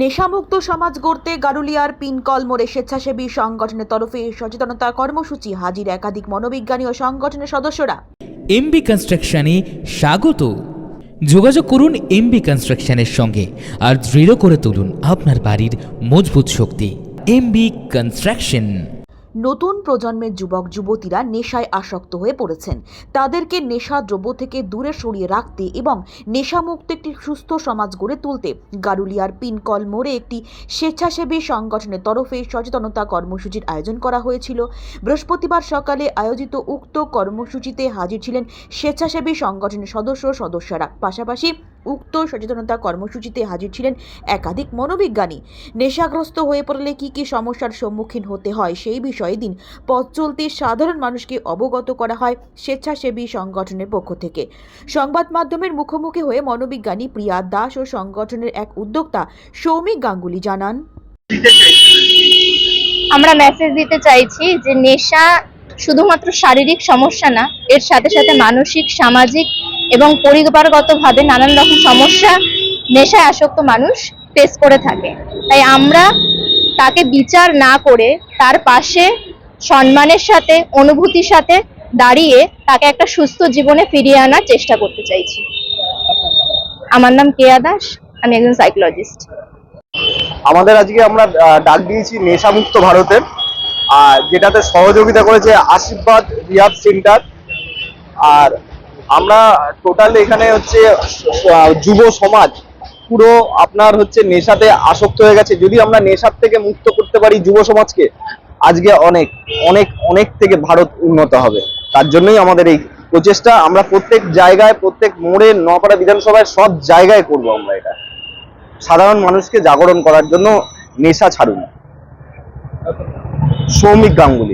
নেশামুক্ত সমাজ গড়তে গারুলিয়ার পিনকল মোড়ে স্বেচ্ছাসেবী সংগঠনের তরফে সচেতনতা কর্মসূচি হাজির একাধিক মনোবিজ্ঞানী ও সংগঠনের সদস্যরা। এমবি কনস্ট্রাকশনে স্বাগত। যোগাযোগ করুন এমবি কনস্ট্রাকশনের সঙ্গে আর দৃঢ় করে তুলুন আপনার বাড়ির মজবুত শক্তি। MB construction. নতুন প্রজন্মের যুবক, যুবতীরা নেশায় আসক্ত হয়ে পড়েছেন। তাদেরকে নেশা দ্রব্য থেকে দূরে সরিয়ে রাখতে এবং নেশামুক্ত একটি সুস্থ সমাজ গড়ে তুলতে গারুলিয়ার পিনকল মোড়ে একটি স্বেচ্ছাসেবী সংগঠনের তরফে সচেতনতা কর্মসূচির আয়োজন করা হয়েছিল। বৃহস্পতিবার সকালে আয়োজিত উক্ত কর্মসূচিতে হাজির ছিলেন স্বেচ্ছাসেবী সংগঠনের সদস্য সদস্যরা। পাশাপাশি উক্ত সচেতনতা কর্মসূচিতে হাজির ছিলেন একাধিক মনোবিজ্ঞানী। নেশাগ্রস্ত হয়ে পড়লে কি কি সমস্যার সম্মুখীন হতে হয় সেই বিষয়ে দিন পথ চলতে সাধারণ মানুষকে অবগত করা হয় স্বেচ্ছাসেবী সংগঠনের পক্ষ থেকে। সংবাদ মাধ্যমের মুখোমুখি হয়ে মনোবিজ্ঞানী প্রিয়া দাস ও সংগঠনের এক উদ্যোক্তা সৌমিক গাঙ্গুলি জানান। আমরা মেসেজ দিতে চাইছি যে নেশা শুধুমাত্র শারীরিক সমস্যা না, এর সাথে সাথে মানসিক, সামাজিক এবং পরিবারগতভাবে নানান রকম সমস্যা, নেশায় আসক্ত মানুষ ফেস করে থাকে। তাই আমরা তাকে বিচার না করে তার পাশে সম্মানের সাথে, অনুভূতির সাথে দাঁড়িয়ে তাকে একটা সুস্থ জীবনে ফিরিয়ে আনার চেষ্টা করতে চাইছি। আমার নাম কেয়া দাস, আমি একজন সাইকোলজিস্ট আমাদের আজকে আমরা ডাক দিয়েছি নেশামুক্ত ভারতের আর যেটাতে সহযোগিতা করেছে আশীর্বাদ রিহাব সেন্টার। আর আমরা টোটাল এখানে হচ্ছে যুব সমাজ, পুরো আপনার হচ্ছে নেশাতে আসক্ত হয়ে গেছে। যদি আমরা নেশার থেকে মুক্ত করতে পারি যুব সমাজকে, আজকে অনেক অনেক অনেক থেকে ভারত উন্নত হবে। তার জন্যই আমাদের এই প্রচেষ্টা, আমরা প্রত্যেক জায়গায়, প্রত্যেক মোড়ে নপাড়া বিধানসভায় সব জায়গায় করব আমরা এটা। সাধারণ মানুষকে জাগরণ করার জন্য নেশা ছাড়ুন। সৌমিক গাঙ্গুলি।